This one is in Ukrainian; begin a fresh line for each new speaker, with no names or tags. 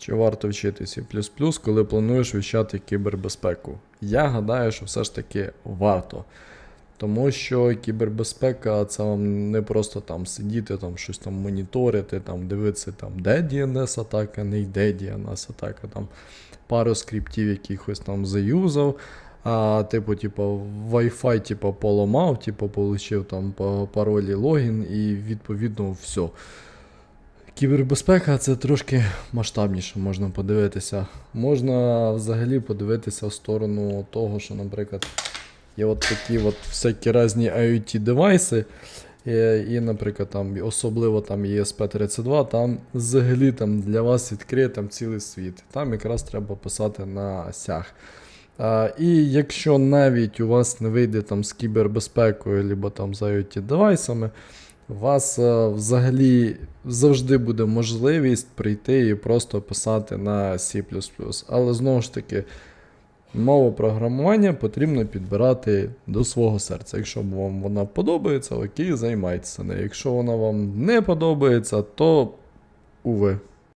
Чи варто вчити C++, коли плануєш вивчати кібербезпеку? Я гадаю, що все ж таки варто. Тому що кібербезпека це вам не просто там сидіти, там щось там моніторити, там дивитися, там, де DNS атака, не йде DNS атака, там пару скриптів якихось там заюзав. А, типу, типу, Wi-Fi, типу, поламав, типу, получив там паролі логін і відповідно все. Кібербезпека це трошки масштабніше, можна подивитися. Можна взагалі подивитися в сторону того, що, наприклад, є от такі от всякі різні IoT девайси. І, наприклад, там, особливо там ESP32, там взагалі там для вас відкриє там цілий світ. Там якраз треба писати на сях. А, і якщо навіть у вас не вийде там з кібербезпекою, або там з IoT девайсами, вас е, взагалі завжди буде можливість прийти і просто писати на C. Але знову ж таки, мову програмування потрібно підбирати до свого серця. Якщо вам вона подобається, окей, займайтеся нею. Якщо вона вам не подобається, то уви.